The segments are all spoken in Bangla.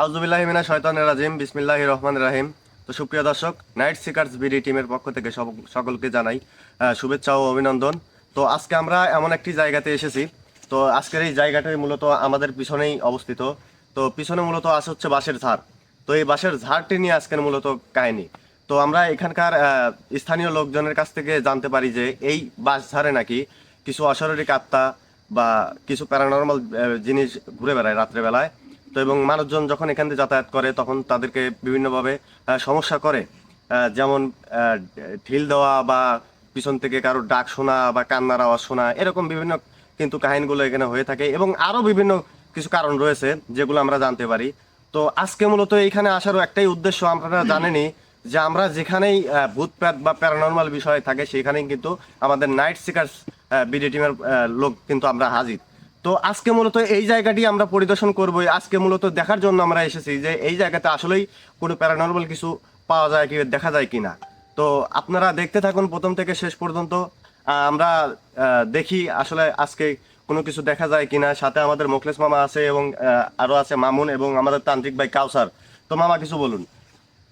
আউজুবিল্লাহ মিনা শয়তানের রাজিম বিসমিল্লাহ রহমান রাহিম। তো সুপ্রিয় দর্শক, নাইট সিকার্স বিডি টিমের পক্ষ থেকে সকলকে জানাই শুভেচ্ছা ও অভিনন্দন। তো আজকে আমরা এমন একটি জায়গাতে এসেছি। তো আজকের এই জায়গাটাই মূলত আমাদের পিছনেই অবস্থিত। তো পিছনে মূলত আছে হচ্ছে বাঁশের ঝাড়। তো এই বাঁশের ঝাড়টি নিয়ে আজকের মূলত কাহিনী। তো আমরা এখানকার স্থানীয় লোকজনের কাছ থেকে জানতে পারি যে এই বাঁশ ঝাড়ে নাকি কিছু অশারীরিক আত্মা বা কিছু প্যারানর্মাল জিনিস ঘুরে বেড়ায় রাত্রেবেলায়। তো এবং মানুষজন যখন এখান দিয়ে যাতায়াত করে তখন তাদেরকে বিভিন্নভাবে সমস্যা করে। যেমন ঢিল দেওয়া বা পিছন থেকে কারও ডাক শোনা বা কান্নার আওয়াজ শোনা এরকম বিভিন্ন কিন্তু কাহিনীগুলো এখানে হয়ে থাকে এবং আরও বিভিন্ন কিছু কারণ রয়েছে যেগুলো আমরা জানতে পারি। তো আজকে মূলত এখানে আসারও একটাই উদ্দেশ্য আপনারা জানেনই যে আমরা যেখানেই আহ, ভূতপ্রেত বা প্যারানর্মাল বিষয় থাকে সেখানেই কিন্তু আমাদের নাইট সিকার্স বিডি টিমের লোক কিন্তু আমরা হাজির। তো আজকে মূলত এই জায়গাটি আমরা পরিদর্শন করব আজকে মূলত দেখার জন্য আমরা এসেছি যে এই জায়গাতে আসলেই কোনো প্যারানর্মাল কিছু পাওয়া যায় কি, দেখা যায় কি না তো আপনারা দেখতে থাকুন প্রথম থেকে শেষ পর্যন্ত। আমরা দেখি আসলে আজকে কোনো কিছু দেখা যায় কিনা। সাথে আমাদের মোখলেস মামা আছে এবং আরও আছে মামুন এবং আমাদের তান্ত্রিক ভাই কাউসার। তো মামা, কিছু বলুন।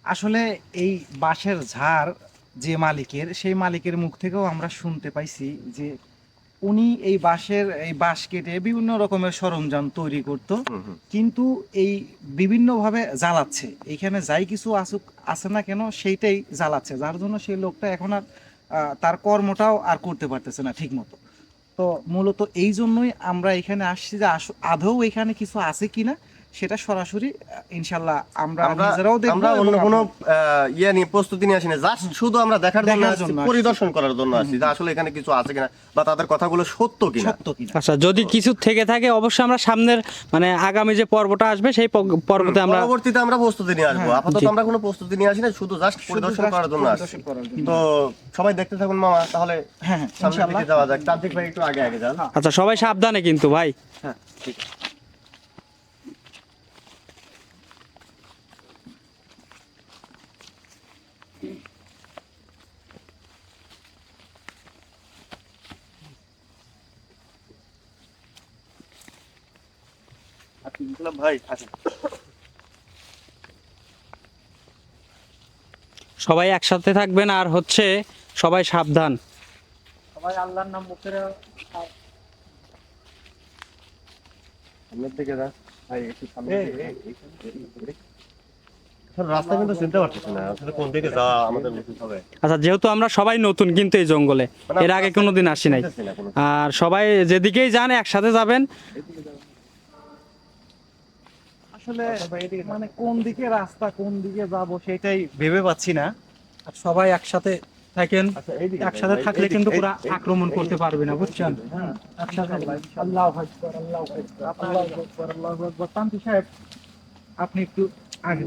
আসলে এই বাঁশের ঝাড় যে মালিকের, সেই মালিকের মুখ থেকেও আমরা শুনতে পাইছি যে উনি এই বাঁশের এই বাঁশ কেটে বিভিন্ন রকমের সরঞ্জাম তৈরি করত। কিন্তু এই বিভিন্নভাবে জ্বালাচ্ছে। এখানে যাই কিছু আসুক আছে না কেন সেইটাই জ্বালাচ্ছে। যার জন্য সেই লোকটা এখন আর তার কর্মটাও আর করতে পারতেছে না ঠিক মতো তো মূলত এই জন্যই আমরা এখানে আসছি যে আসো আদৌ এখানে কিছু আছে কিনা? সেটা সরাসরি ইনশাল্লাহ আমরা নিজেরাও দেখব আমরা অন্য কোনো ইয়ে নিয়ে প্রস্তুতি নিয়ে আসি না জাস্ট শুধু আমরা দেখার জন্য আসছি, পরিদর্শন করার জন্য আসছি যে আসলে এখানে কিছু আছে কিনা বা তাদের কথাগুলো সত্য কিনা। সত্য কিনা। আচ্ছা যদি কিছু থেকে থাকে অবশ্যই আমরা সামনের মানে আগামী যে পর্বটা আসবে সেই পর্বতে আমরা পরবর্তীতে আমরা প্রস্তুতি নিয়ে আসব। হ্যাঁ, আপাতত আমরা কোনো প্রস্তুতি নিয়ে আসি না শুধু জাস্ট পরিদর্শন করার জন্য আসছি। তো সবাই দেখতে থাকুন মামা তাহলে হ্যাঁ হ্যাঁ সামনের ইনশাআল্লাহ। দিকে যাওয়া যাক। তান্ত্রিক ভাই একটু আগে আগে যান। আচ্ছা সবাই সাবধানে কিন্তু ভাই। হ্যাঁ ঠিক আছে। ভাই সবাই একসাথে থাকবেন আর হচ্ছে সবাই সাবধান। সবাই আল্লাহর নাম মুখে সামনের দিকে যান ভাই একটু সামনের রাস্তা কিন্তু চিনতে পারতেছি না। আসলে কোন দিকে যাওয়া আমাদের উচিত হবে? আচ্ছা যেহেতু আমরা সবাই নতুন কিন্তু এই জঙ্গলে মানে এর আগে কোনোদিন আসি নাই। আর সবাই যেদিকেই যান একসাথে যাবেন। আসলে মানে কোন দিকে রাস্তা কোন দিকে যাব সেটাই ভেবে পাচ্ছি না। আর সবাই একসাথে থাকেন আচ্ছা, একসাথে থাকলে কিন্তু পুরো আক্রমণ করতে পারবে না বুঝছেন? হ্যাঁ একসাথে আল্লাহু আকবার আল্লাহু আকবার আল্লাহু আকবার আল্লাহু আকবার। তান্তি সাহেব আপনি একটু আগে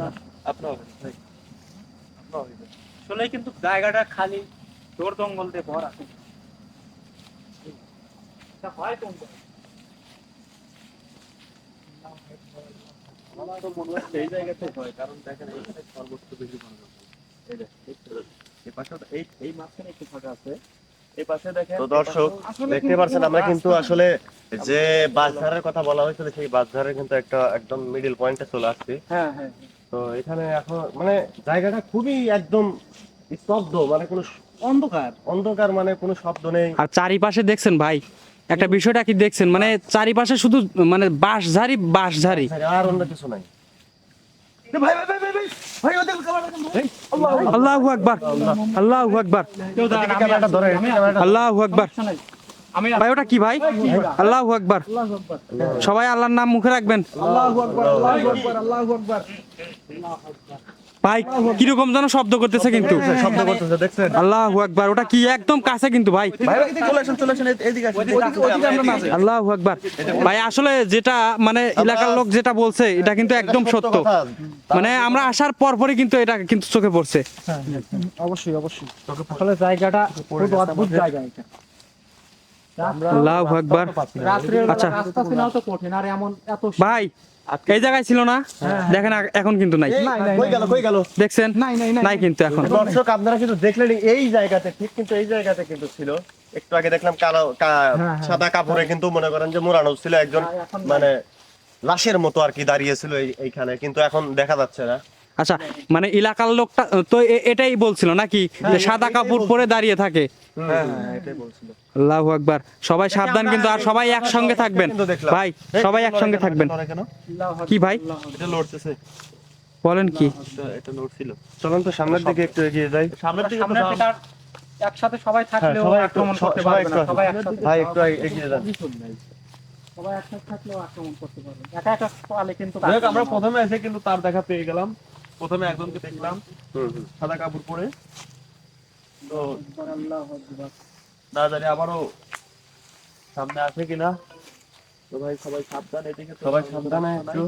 আসলে কিন্তু জায়গাটা খালি জোর জঙ্গল দিয়ে ভরা হয় কোনটা? আমার তো মনে হচ্ছে এই জায়গাতে হয় কারণ দেখেন এইখানে সর্বোচ্চ বেশি পাওয়া এই পাশে এই এই মাঝখানে একটু ফাঁকা আছে। এই পাশে দেখেন তো দর্শক দেখতে পাচ্ছেন আমরা কিন্তু আসলে যে বাজারের কথা বলা হয়েছিল সেই বাজারের কিন্তু একটা একদম মিডিল পয়েন্টে চলে আসছে। হ্যাঁ হ্যাঁ তো এখানে এখন মানে জায়গাটা খুবই একদম স্তব্ধ মানে কোনো অন্ধকার। অন্ধকার মানে কোনো শব্দ নেই। আর চারিপাশে দেখছেন ভাই একটা বিষয়টা কি দেখছেন? মানে চারিপাশে শুধু মানে বাঁশঝাড়ি বাঁশঝাড়ি আর অন্য কিছু নাই। ভাই ভাই ভাই ভাই ভাই ভাই ওদের ক্যামেরা দেখেন। আল্লাহ আল্লাহু আকবার আল্লাহু আকবার। কেউ দাঁড়ান, আমি ক্যামেরাটা আসছি, ধরে আমি ক্যামেরাটা আল্লাহু আকবার। সমস্যা নাই। আমি ভাই ওটা কি ভাই? আল্লাহু আকবার। সবাই আল্লাহর নাম মুখে রাখবেন। আল্লাহু আকবার আল্লাহু আকবার আল্লাহু আকবার। ভাই কীরকম যেন শব্দ করতেছে কিন্তু। শব্দ করতেছে দেখছেন? আল্লাহু আকবার ওটা কি একদম কাছে কিন্তু ভাই। আল্লাহু আকবার। ভাই আসলে যেটা মানে এলাকার লোক যেটা বলছে এটা কিন্তু একদম সত্য মানে আমরা আসার পর পরই কিন্তু এটা কিন্তু চোখে পড়ছে। অবশ্যই অবশ্যই। আসলে জায়গাটা খুব অদ্ভুত জায়গা এটা। আল্লাহু আকবার। আচ্ছা। রাস্তা চেনাও তো কঠিন আর এমন এত ভাই এই জায়গায় ছিল না? দেখেন এখন কিন্তু নাই। কই গেল কই গেল? দেখছেন? নাই, নাই, নাই। কিন্তু এখন। দর্শক আপনারা কিন্তু দেখলেন এই জায়গাতে ঠিক কিন্তু এই জায়গাতে কিন্তু ছিল। একটু আগে দেখলাম কালো হ্যাঁ, হ্যাঁ। সাদা কাপড়ে কিন্তু মনে করেন যে মোড়ানো ছিল একজন হ্যাঁ। মানে লাশের মতো আর কি দাঁড়িয়েছিল এই- এইখানে কিন্তু এখন দেখা যাচ্ছে না। আচ্ছা মানে এলাকার লোকটা তো এটাই বলছিল নাকি? সাদা কাপড় পরে দাঁড়িয়ে থাকে। হ্যাঁ হ্যাঁ এটাই বলছিল। আল্লাহু আকবার। সবাই সাবধান কিন্তু আর সবাই একসঙ্গে থাকবেন। ভাই সবাই একসঙ্গে থাকবেন। কি ভাই? বলেন কি? চলুন তো সামনের দিকে একটু এগিয়ে যাই। সামনের দিকে একসাথে সবাই থাকলেও আক্রমণ করতে পারবে না সবাই একসাথে ভাই একটু এগিয়ে যান। সবাই একসাথে থাকলেও আক্রমণ করতে পারবে একা একা পালে কিন্তু আমরা প্রথমে এসে কিন্তু তার দেখা পেয়ে গেলাম। প্রথমে একজনকে দেখলাম। সাদা কাপড় পরে। তো না জানি আবারও সামনে আসে কিনা? তো ভাই সবাই সাবধান এদিকে সবাই সাবধানে একটু।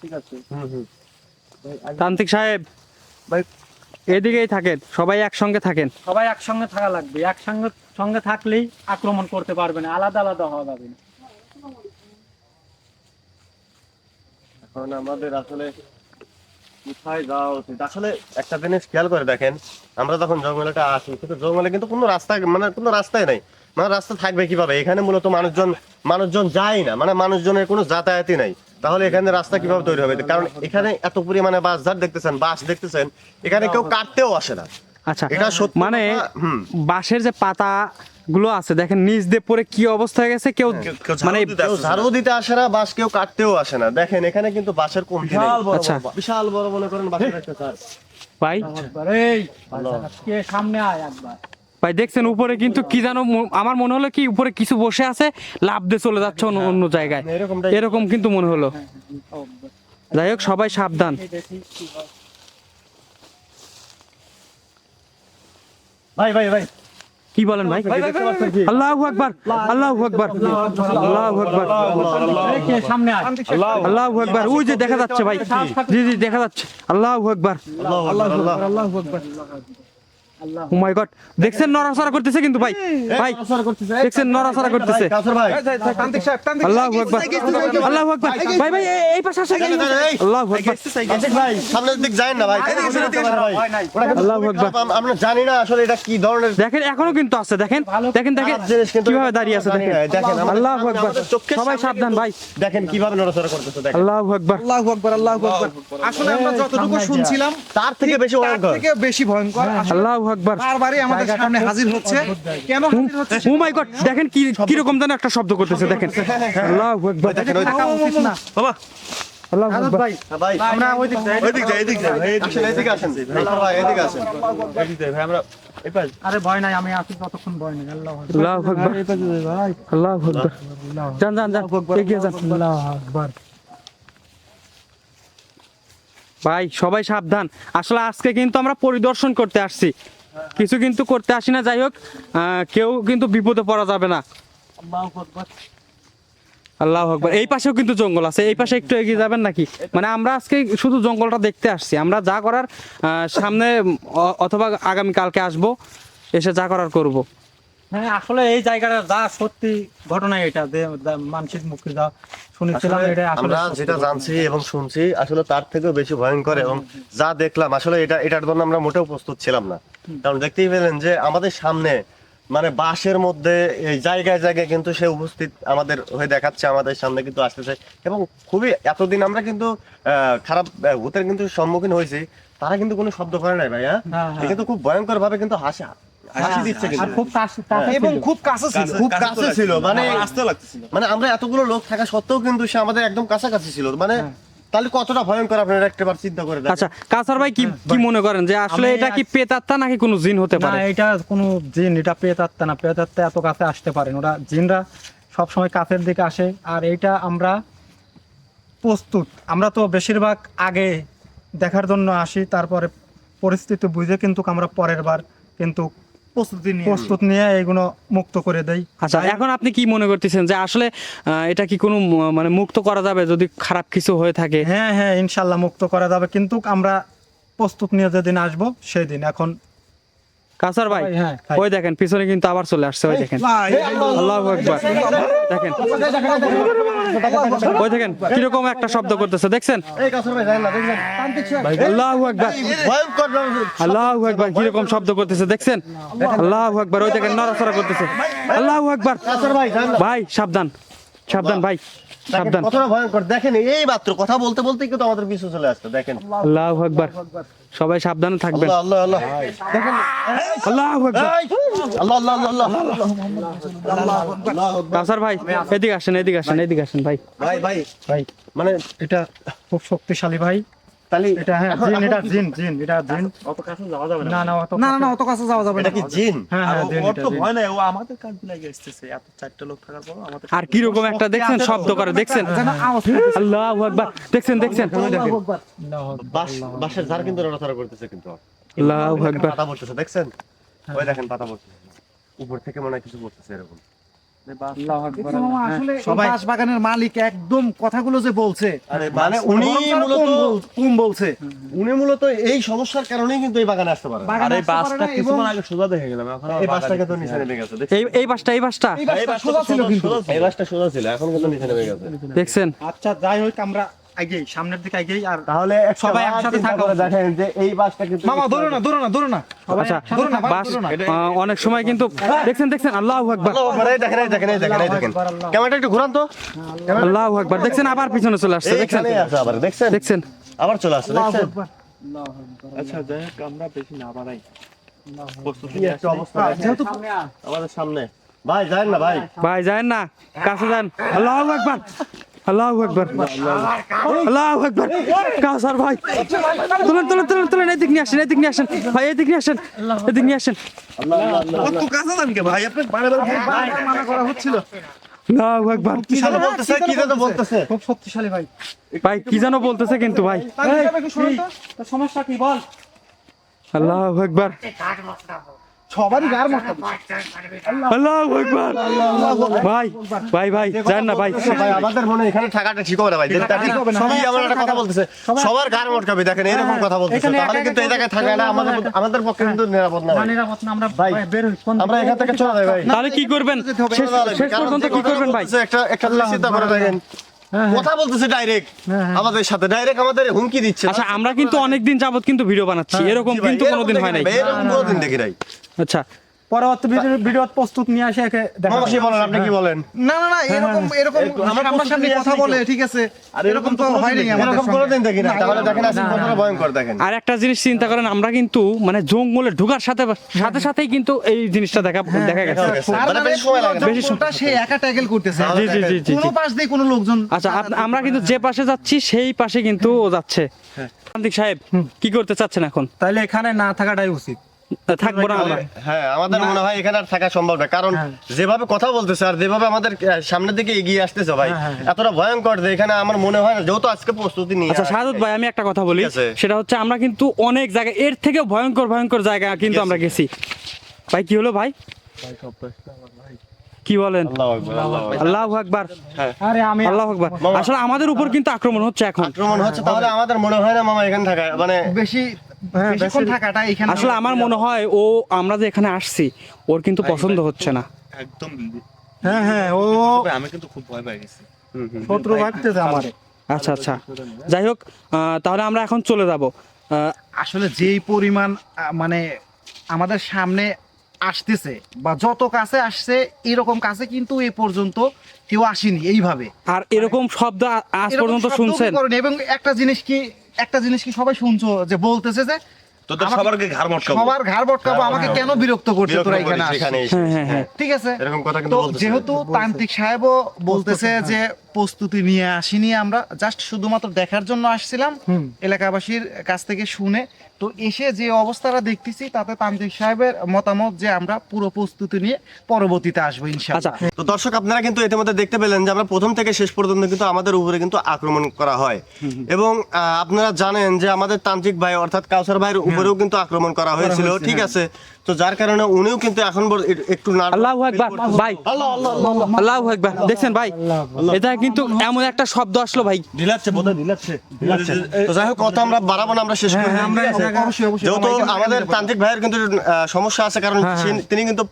ঠিক আছে। হুম, হুম। তান্ত্রিক সাহেব ভাই এদিকেই থাকেন সবাই একসঙ্গে থাকেন। সবাই একসঙ্গে থাকা লাগবে একসঙ্গে সঙ্গে থাকলেই আক্রমণ করতে পারবে না আলাদা আলাদা হওয়া যাবে না। এখন আমাদের আসলে কোথায় যাওয়া আসলে একটা জিনিস খেয়াল করে দেখেন, আমরা আসি জঙ্গলে কিন্তু কোনো রাস্তা মানে কোনো রাস্তাই নাই। মানে রাস্তা থাকবে কীভাবে? এখানে মূলত মানুষজন মানুষজন যায় না মানে মানুষজনের কোনো যাতায়াতই নাই। তাহলে এখানে রাস্তা কীভাবে তৈরি হবে? কারণ এখানে এত পরিমাণে বাস ঝাড় দেখতেছেন, বাস দেখতেছেন, এখানে কেউ কাটতেও আসে না। আচ্ছা এটা মানে বাঁশের যে পাতা গুলো আছে দেখেন নিচ দিয়ে পরে কি অবস্থা হয়ে গেছে কেউ মানে ঝাড়ু দিতে আসে না। বাস কেউ কাটতেও আসে না। দেখেন এখানে কিন্তু বাসের কমতি নেই। বিশাল বড় আচ্ছা। বিশাল বড় মনে করেন বাসের একটা চার। ভাই? কে সামনে আয় একবার। ভাই দেখছেন উপরে কিন্তু কি জানো আমার মনে হলো কি উপরে কিছু বসে আছে লাভ দিয়ে চলে যাচ্ছে অন্য অন্য জায়গায়। এরকম কিন্তু মনে হলো। যাই হোক সবাই সাবধান দেখি কি হয়। ভাই ভাই ভাই। কি বলেন ভাই? আল্লাহু আকবার আল্লাহু আকবার আল্লাহু আকবার। সামনে আল্লাহু আকবার। ওই যে দেখা যাচ্ছে ভাই। জি জি দেখা যাচ্ছে। আল্লাহু আকবার। আল্লাহ আল্লাহ আল্লাহু আকবার। ও মাই গড দেখছেন নড়াচড়া করতেছে কিন্তু ভাই ভাই দেখছেন নড়াচড়া করতেছে আল্লাহু আকবার আল্লাহু আকবার ভাই ভাই এই- এই পাশে আসেন আল্লাহু আকবার ভাই সামনের দিক যায়েন না ভাই আল্লাহু আকবার আমরা জানি না আসলে এটা কি ধরনের দেখেন এখনও কিন্তু আছে দেখেন দেখেন দেখেন কীভাবে দাঁড়িয়ে আছে দেখেন আল্লাহু আকবার সবাই সাবধান ভাই দেখেন কীভাবে নড়াচড়া করতেছে দেখেন আল্লাহু আকবার আল্লাহু আকবার আল্লাহু আকবার আসলে আমরা যতটুকু শুনছিলাম তার থেকে বেশি ভয়ঙ্কর থেকে বেশি ভয়ঙ্কর আল্লাহু আকবার বারবারই আমাদের সামনে হাজির হচ্ছে। কেন হাজির হচ্ছে ও মাই গড দেখেন কি কি রকম যেন একটা শব্দ করতেছে দেখেন। আল্লাহু আকবার। দেখেন ওই থাকা না। আল্লাহু আকবার। ভাই। আমরা ওই দিক যাই। ওই দিক যাই এদিক যাই। আসেন এদিকে আসেন। ভাই এদিকে আসেন। এদিকে ভাই আমরা আরে ভয় নাই আমি আছি ততক্ষণ ভয় নেই। আল্লাহু আকবার। আল্লাহু আকবার। যান যান যান। এগিয়ে যান। আল্লাহ আকবার। ভাই সবাই সাবধান। আসলে আজকে কিন্তু আমরা পরিদর্শন করতে আসছি। কিছু কিন্তু করতে আসি না যাই হোক কেউ কিন্তু বিপদে পড়া যাবে না। আল্লাহ আকবর। এই পাশেও কিন্তু জঙ্গল আছে এই পাশে একটু এগিয়ে যাবেন নাকি? মানে আমরা আজকে শুধু জঙ্গলটা দেখতে আসছি। আমরা যা করার আহ, সামনে অথবা আগামীকালকে আসব এসে যা করার করব। হ্যাঁ আসলে এই জায়গাটা যা সত্যি ঘটনা এটা যে মানসিক যা শুনেছিলাম এটা আমরা যেটা জানছি এবং শুনছি আসলে তার থেকেও বেশি ভয়ঙ্কর এবং যা দেখলাম আসলে এটা এটার জন্য আমরা মোটেও প্রস্তুত ছিলাম না। কারণ দেখতেই পেলেন যে আমাদের সামনে মানে বাসের মধ্যে এই জায়গায় জায়গায় কিন্তু সে উপস্থিত আমাদের হয়ে দেখাচ্ছে আমাদের সামনে কিন্তু আসতেছে। এবং খুবই এতদিন আমরা কিন্তু আহ, খারাপ ভূতের কিন্তু সম্মুখীন হয়েছি তারা কিন্তু কোনো শব্দ করে নাই ভাইয়া। হ্যাঁ, হ্যাঁ। কিন্তু খুব ভয়ঙ্কর ভাবে কিন্তু হাসা। আর খুব কাছে কাছে এবং খুব কাছে ছিল খুব কাছে ছিল। মানে আসতে লাগতেছিল মানে আমরা এতগুলো লোক থাকা সত্ত্বেও কিন্তু সে আমাদের একদম কাছাকাছি ছিল। মানে তাহলে কতটা ভয়ঙ্কর আপনারা একবার চিন্তা করে আচ্ছা কাসার ভাই কি কি মনে করেন যে আসলে এটা কি পেতাত্তা নাকি কোনো জিন হতে না এটা কোনো জিন এটা পেতাত্তা না। পেতাত্তা এত কাছে আসতে পারে ওরা জিনরা সব সময় কাছের দিকে আসে। আর এইটা আমরা প্রস্তুত। আমরা তো বেশিরভাগ আগে দেখার জন্য আসি তারপরে পরিস্থিতি বুঝে কিন্তু আমরা পরের বার কিন্তু প্রস্তুতি নিয়ে প্রস্তুত নিয়ে এইগুলো মুক্ত করে দেই আচ্ছা এখন আপনি কি মনে করতেছেন যে আসলে এটা কি কোনো মানে মুক্ত করা যাবে যদি খারাপ কিছু হয়ে থাকে হ্যাঁ হ্যাঁ ইনশাল্লাহ মুক্ত করা যাবে কিন্তু আমরা প্রস্তুত নিয়ে যেদিন আসব সেই দিন এখন কাসার ভাই হ্যাঁ, ভাই। ওই দেখেন পিছনে কিন্তু আবার চলে আসছে ওই দেখেন আল্লাহ একবার দেখেন ওই দেখেন কীরকম একটা শব্দ করতেছে দেখছেন? আল্লাহ একবার আল্লাহ একবার কীরকম শব্দ করতেছে দেখছেন? আল্লাহ একবার ওই দেখেন নড়াচড়া করতেছে। আল্লাহ একবার ভাই সাবধান। সাবধান ভাই সাবধান। কতটা ভয়ঙ্কর। দেখেন এই মাত্র কথা বলতে বলতে কিন্তু আমাদের পিছু চলে আসছে দেখেন। আল্লাহু আকবার। সবাই সাবধানে থাকবেন। আল্লাহ আল্লাহ দেখেন আল্লাহু আকবার। আল্লাহ আল্লাহ আল্লাহ আল্লাহ ভাই এদিকে আসেন এদিকে আসেন এদিকে আসেন ভাই। ভাই ভাই ভাই মানে এটা খুব শক্তিশালী ভাই। তাহলে এটা হ্যাঁ জিন এটা জিন জিন এটা জিন। অত কাছে যাওয়া যাবে না? না অত না না না অত কাছে যাওয়া যাবে না। কি জিন? হ্যাঁ আর হ্যাঁ ওর তো ভয় নাই ও আমাদের কান লাগে আসতেছে? এত চারটে লোক থাকার পর আমাদের আর কি রকম একটা দেখছেন? শব্দ করে দেখছেন? যেন আল্লাহ আকবার। দেখছেন দেখছেন? আল্লাহু আকবার। বাস বাসের ধার কিন্তু নড়াচড়া করতেছে কিন্তু। আল্লাহ আকবার। পাতা পড়তেছে দেখছেন? ওই দেখেন পাতা পড়তেছে। উপর থেকে মনে হয় কিছু পড়তেছে এরকম। আল্লাহু আকবার। দেখছ মামা, আসলে এই সবাই- বাঁশবাগানের মালিক একদম কথাগুলো যে বলছে মানে উনি মূলত কম বলছে? উনি মূলত এই সমস্যার কারণেই কিন্তু এই বাগানে আসতে পারে। আর এই বাসটা কিছুক্ষণ আগে সোজা দেখে গেলাম এখন এই বাসটাকে তো নিচে নেমে গেছে এই এই বাসটা এই বাসটা? এই বাসটা সোজা ছিল কিন্তু। এই বাসটা সোজা ছিল এখন কিন্তু নিচে নেমে গেছে। দেখছেন? আচ্ছা যাই হোক আমরা আগেই সামনের দিকে আগেই আর তাহলে সবাই একসাথে থাকা। দেখেন যে এই বাসটা কিন্তু মামা ধরো না ধরো না ধরো না। আচ্ছা ধরো না, বাস ধরো না। আহ, অনেক সময় কিন্তু দেখছেন দেখছেন আল্লাহ আকবার। আল্লাহু আকবার, এই দেখেন এই দেখেন এই দেখেন এই দেখেন। ক্যামেরাটা একটু ঘুরান তো। আল্লাহ আকবার। দেখছেন আবার পিছনে চলে আসছে দেখছেন? আবার দেখছেন? দেখছেন। আবার চলে আসছে দেখছেন? আচ্ছা যাই হোক আমরা বেশি না বাড়াই। প্রস্তুতি অবস্থা যেহেতু আমাদের সামনে। ভাই যান না ভাই। ভাই যান না কাছে যান। আল্লাহ আকবার। আল্লাহ আকবার। আল্লাহ আকবার। কাউসার ভাই। তুলেন তুলেন তুলেন তুলেন এদিক নিয়ে আসেন এদিক নিয়ে আসেন। ভাই এদিক নিয়ে আসেন এদিক নিয়ে আসেন। ভাই? আপনি বারে বারে মানা করা হচ্ছিল। আল্লাহ আকবার। কি যেন বলতেছে কি যেন বলতেছে। খুব শক্তিশালী ভাই। ভাই কি যেন বলতেছে কিন্তু ভাই। সমস্যা কি বল? আল্লাহ আকবার। সবারই গার মতো। আল্লাহ আকবার। ভাই ভাই ভাই যান না ভাই। ভাই আমাদের মনে এখানে থাকাটা ঠিক হবে না ভাই। যেটা ঠিক হবে না। সবাই এমন একটা কথা বলতেছে। সবার গার মটকাবে দেখেন এরকম কথা বলতেছে। তাহলে কিন্তু এই একা জায়গায় থাকা না আমাদের আমাদের পক্ষে কিন্তু নিরাপদ না না নিরাপদ না আমরা ভাই, ভাই, বের আমরা এখান থেকে চলে যাই ভাই। তাহলে কি করবেন? শেষ শেষ পর্যন্ত কি করবেন ভাই? একটা একটা চিন্তা করে দেখেন। কথা বলতেছে ডাইরেক্ট আমাদের সাথে ডাইরেক্ট আমাদের হুমকি দিচ্ছে। আচ্ছা আমরা কিন্তু অনেকদিন যাবত কিন্তু ভিডিও বানাচ্ছি এরকম ভাই, কিন্তু কোনোদিন হয় নাই এরকম কোনোদিন দেখি নাই। আচ্ছা। পরবর্তী ভিডিও ভিডিও প্রস্তুত নিয়ে আসে একে দেখা বলেন আপনি কি বলেন? না না না এরকম এরকম আমার সামনাসামনি প্রস্তুতি কথা বলে ঠিক আছে? আর এরকম তো হয়নি আমাদের এরকম সঙ্গে। কোনোদিন দেখি না তাহলে দেখেন আজকে কতটা ভয়ঙ্কর দেখেন। আর একটা জিনিস চিন্তা করেন আমরা কিন্তু মানে জঙ্গলে ঢোকার সাথে সাথে সাথেই কিন্তু এই জিনিসটা দেখা দেখা গেছে। মানে মানে বেশি সময় লাগে না। বেশি সময়- সে একা ট্যাকেল করতেছে। জি জি জি জি কোনো পাশ দিয়ে কোনো লোকজন আচ্ছা আমরা কিন্তু যে পাশে যাচ্ছি সেই পাশে কিন্তু ও যাচ্ছে। প্রান্তিক সাহেব কি করতে চাচ্ছেন এখন? তাহলে এখানে না থাকাটাই উচিত। থাকব না আমরা হ্যাঁ আমাদের মনে হয় এখানে আর থাকা সম্ভব না। কারণ যেভাবে কথা বলতেছে আর যেভাবে আমাদের সামনের দিকে এগিয়ে আসতেছে ভাই এতটা ভয়ঙ্কর যে এখানে আমার মনে হয় না যেহেতু আজকে প্রস্তুতি নিয়ে আচ্ছা সাদত ভাই আমি একটা কথা বলি। সেটা হচ্ছে আমরা কিন্তু অনেক জায়গা এর থেকে ভয়ঙ্কর ভয়ঙ্কর জায়গা কিন্তু আমরা গেছি। ভাই কি হলো ভাই? ভাই সব প্রশ্ন আমার আকবার, আল্লাহু বলেন? আল্লাহ আকবার আল্লাহ আকবার। আসলে আমাদের উপর কিন্তু আক্রমণ হচ্ছে এখন। আক্রমণ হচ্ছে তাহলে আমাদের মনে হয় না মামা এখানে থাকা মানে বেশি এখানে আসলে আমার মনে হয় ও আমরা যে এখানে আসছি ওর কিন্তু পছন্দ হচ্ছে না। একদম। হ্যাঁ হ্যাঁ ও আমি কিন্তু খুব ভয় পেয়ে গেছি। শত্রু ভাবতেছে আমারে। আচ্ছা আচ্ছা। যাই হোক আহ, তাহলে আমরা এখন চলে যাব। আসলে যেই পরিমাণ মানে আমাদের সামনে আসতেছে বা যত কাছে আসছে এরকম কাছে কিন্তু এই পর্যন্ত কেউ আসেনি এইভাবে। আর এরকম শব্দ আজ পর্যন্ত শুনছেন? এবং একটা জিনিস কি একটা জিনিস কি সবাই শুনছো যে বলতেছে যে তোদের সবারকে ঘাড় মটকাবো। সবার ঘাড় বটকাবো আমাকে কেন বিরক্ত করছে তোরা এখানে আসছিস? এখানে এসে। ঠিক আছে? এরকম কথা কিন্তু যেহেতু তান্ত্রিক সাহেবও বলতেছে যে প্রস্তুতি নিয়ে আসিনি আমরা জাস্ট শুধুমাত্র দেখার জন্য আসছিলাম এলাকাবাসীর কাছ থেকে শুনে। তো এসে যে অবস্থাটা দেখতেছি তাতে তান্ত্রিক সাহেবের মতামত যে আমরা পুরো প্রস্তুতি নিয়ে পরবর্তীতে আসব আচ্ছা। ইনশাআল্লাহ তো দর্শক আপনারা কিন্তু ইতিমধ্যে দেখতে পেলেন যে আমরা প্রথম থেকে শেষ পর্যন্ত কিন্তু আমাদের উপরে কিন্তু আক্রমণ করা হয়। এবং আহ, আপনারা জানেন যে আমাদের তান্ত্রিক ভাই অর্থাৎ কাউসার ভাইয়ের উপরেও কিন্তু আক্রমণ করা হয়েছিল ঠিক আছে? তো যার কারণে উনিও কিন্তু এখন একটু না আল্লাহ আকবার ভাই। আল্লাহ আকবার। দেখছেন ভাই? এটা কিন্তু এমন একটা শব্দ আসলো ভাই। ঢিলাচ্ছে বোধহয় ঢিলাচ্ছে তো যাই হোক কথা আমরা বাড়াবো না আমরা শেষ করে? অবশ্যই অবশ্যই যেহেতু আমাদের তান্ত্রিক ভাইয়ের কিন্তু সমস্যা আছে কারণ তিনি কিন্তু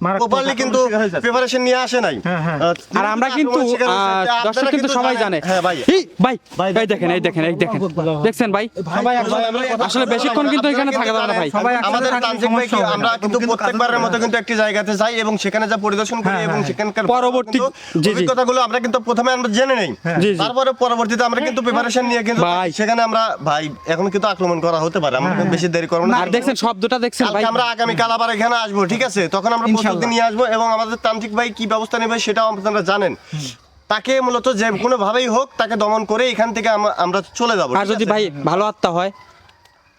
প্রপারলি কিন্তু আক্রমণের শিকার হয়ে যাচ্ছে। প্রিপারেশন নিয়ে আসে নাই। হ্যাঁ, হ্যাঁ। আহ, আর আমরা কিন্তু আক্রমণের শিকার হয়েছে, আহ, আপনারা দর্শক কিন্তু সবাই জানে। হ্যাঁ ভাই। ভাই ভাই দেখেন এই দেখেন এই দেখেন। দেখছেন ভাই? সবাই ভাই, আমরা- আসলে বেশিক্ষণ কিন্তু এখানে থাকা যাবে না ভাই। জানেন, সবাই একসাথে আমাদের তান্ত্রিক ভাই কি, সমস্যা হবে আমরা কিন্তু প্রত্যেকবারের মতো কিন্তু একটি জায়গাতে যাই এবং সেখানে যা পরিদর্শন করি হ্যাঁ, এবং হ্যাঁ। সেখানকার পরবর্তী- কিন্তু জি, জি। অভিজ্ঞতাগুলো আমরা কিন্তু প্রথমে আমরা জেনে নেই। জি। তারপরে পরবর্তীতে আমরা কিন্তু প্রিপারেশন নিয়ে কিন্তু ভাই। সেখানে আমরা ভাই এখন কিন্তু আক্রমণ করা হতে পারে। আমরা কিন্তু বেশি দেরি করব না। আর দেখছেন শব্দটা দেখছেন ভাই। আমরা আগামীকাল আবার এখানে আসব ঠিক আছে তখন আমরা প্রস্তুতি নিয়ে আসব এবং আমাদের তান্ত্রিক ভাই কি ব্যবস্থা নেবে সেটাও আপনারা জানেন। তাকে মূলত যে কোনো ভাবেই হোক তাকে দমন করে এখান থেকে আমরা- আমরা চলে যাব আর যদি ভাই ভালো আত্মা হয়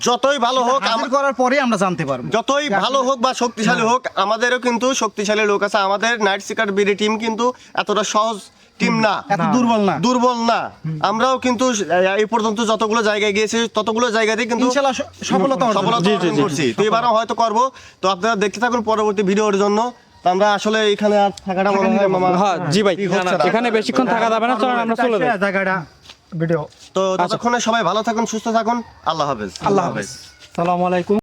যতই ভালো হোক আম- করার পরে আমরা জানতে পারব। যতই ভালো হোক বা শক্তিশালী হোক আমাদেরও কিন্তু শক্তিশালী লোক আছে। আমাদের নাইট সিকার বিডি টিম কিন্তু এতটা সহজ টিম না। এত দুর্বল না। দুর্বল না। আমরাও কিন্তু এই পর্যন্ত যতগুলো জায়গায় গিয়েছি ততগুলো জায়গাতেই কিন্তু ইনশাআল্লাহ সফলতা অর্জন। করছি। তো এবারও হয়তো করব। তো আপনারা দেখতে থাকুন পরবর্তী ভিডিওর জন্য। আমরা আসলে এখানে আর থাকাটা মনে হয় মামা হ্যাঁ জি ভাই এখানে বেশিক্ষণ থাকা যাবে না চলেন আমরা চলে যাই। জায়গাটা। ভিডিও। তো ততক্ষণে সবাই ভালো থাকুন সুস্থ থাকুন। আল্লাহ হাফেজ। আল্লাহ হাফেজ। সালাম আলাইকুম।